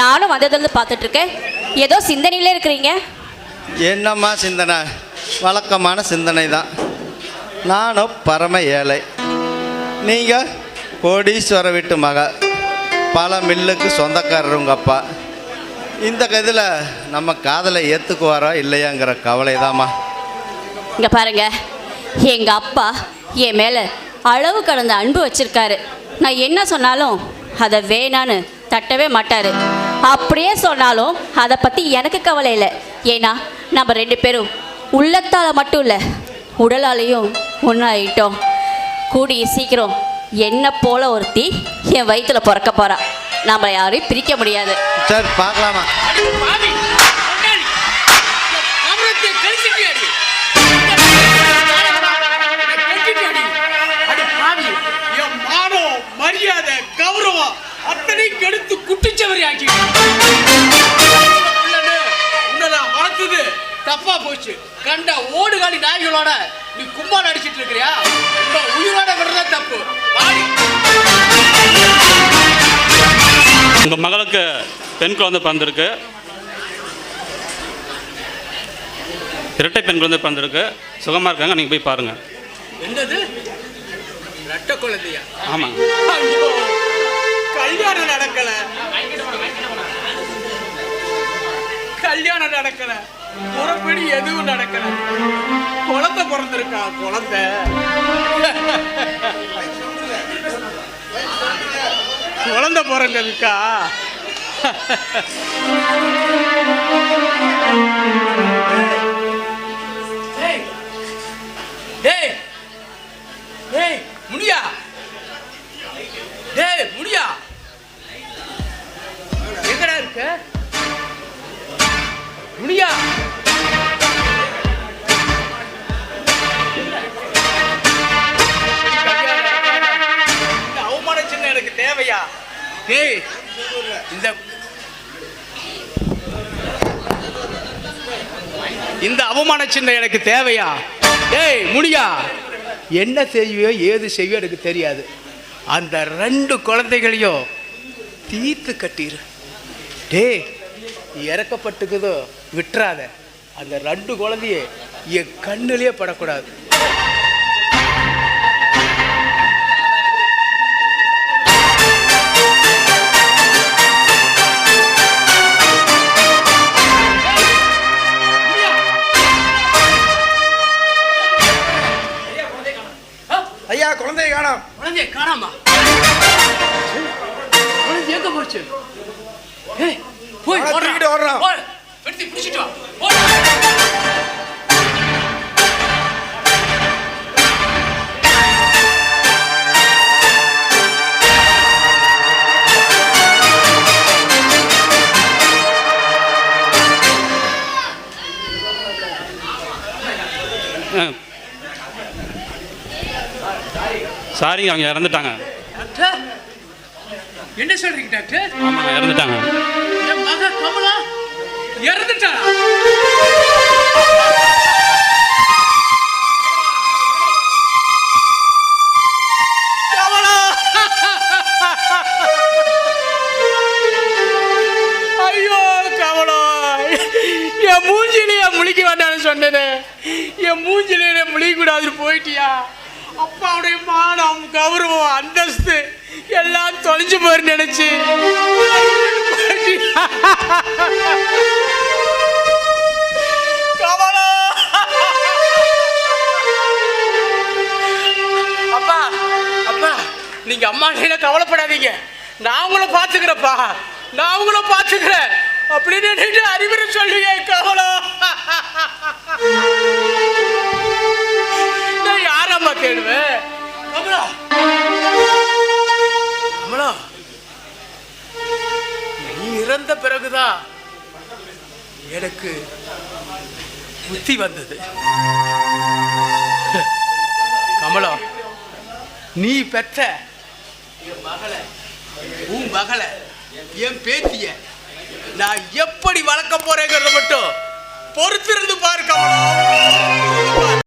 நானும் வந்ததுலேருந்து பார்த்துட்டு இருக்கேன் ஏதோ சிந்தனையிலே இருக்கிறீங்க? என்னம்மா சிந்தனை? வழக்கமான சிந்தனை தான் நானும் பரம ஏழை. நீங்கள் கோடீஸ்வர வீட்டு மக. பல மில்லுக்கு சொந்தக்காரர் உங்கள் அப்பா. இந்த இதில் நம்ம காதலை ஏற்றுக்குவாரா இல்லையாங்கிற கவலை தாம்மா இங்கே பாருங்க. எங்கள் அப்பா என் மேலே அளவு கடந்த அன்பு வச்சிருக்காரு. நான் என்ன சொன்னாலும் அதை வேணான்னு தட்டவே மாட்டார். அப்படியே சொன்னாலும் அதை பற்றி எனக்கு கவலை இல்லை. ஏன்னா நம்ம ரெண்டு பேரும் உள்ளத்தால் மட்டும் இல்லை உடலாலையும் ஒன்றாயிட்டோம் கூடிய சீக்கிரம் என்ன போல ஒருத்தி என் வயிற்றுல பிறக்க போறா. நம்ம யாரையும் பிரிக்க முடியாது. சரி பார்க்கலாமா? போச்சு. கண்ட ஓடுகாலி நாய்களோட நீ கும்பால் அடிச்சிட்டு இருக்கிறியா? உயிரோட விடுறதா தப்பு. வாடி. உங்கள் மகளுக்கு பெண் குழந்தை பிறந்திருக்கு. இரட்டை பெண் குழந்தை பிறந்திருக்கு. சுகமாக இருக்காங்க நீங்கள் போய் பாருங்கள் என்னது? ரெட்ட குழந்தையா? ஆமாங்க ஐயோ, கல்யாணம் நடக்கல. கல்யாணம் நடக்கல. முறைப்படி எதுவும் நடக்கல. குழந்தை பிறந்திருக்கா? குழந்தை. குழந்தை பிறந்திருக்கா? டேய் டேய் முடியா டேய் முடியா எங்கடா இருக்க? முடியா டேய் இந்த இந்த அவமான சின்ன எனக்கு தேவையா? டேய் முடியா? என்ன செய்வியோ ஏது செய்வியோ எனக்கு தெரியாது. அந்த ரெண்டு குழந்தைகளையும் தீர்த்து கட்டிரு. டேய் இறக்கப்பட்டுக்குதோ விட்டுறாத. அந்த ரெண்டு குழந்தைய என் கண்ணுலயே படக்கூடாது. ஏய், போய் ஓடுறான். பிடிச்சிட்டு வா. ஓடு. சாரிங்க அவங்க இறந்துட்டாங்க என்ன சொல்றீங்க டாக்டர்? ஆமாங்க இறந்துட்டாங்க. என் மக கமலா இறந்துட்டாளா கமலா! ஐயோ கமலா! என் மூஞ்சிலேயே முழிக்க வேண்டாம்னு சொன்னேனே. என் மூஞ்சிலேயே முழிக்க கூடாதுன்னு போயிட்டியா? அப்பாவுடைய மானம் கௌரவம் அந்தஸ்து. எல்லாம் தொலைஞ்சு போயிரு நினைச்சு. அப்பா அப்பா நீங்க அம்மா கிட்ட கவலைப்படாதீங்க. நான் உங்களை பாத்துக்கிறேன்ப்பா நான் உங்களை பாத்துக்கிறேன் அப்படின்னு நினைச்சு அறிவுரை சொல்லுங்க கவலை நான் யாரம்மா தேடுவேன்? கமலா! இறந்த பிறகுதான் எனக்கு புத்தி வந்தது. கமலம் நீ பெற்ற என் மகளை உன் மகளை என் பேத்திய நான் எப்படி வளர்க்க போறேங்கிறத மட்டும் பொறுத்திருந்து பார்க்கலாம்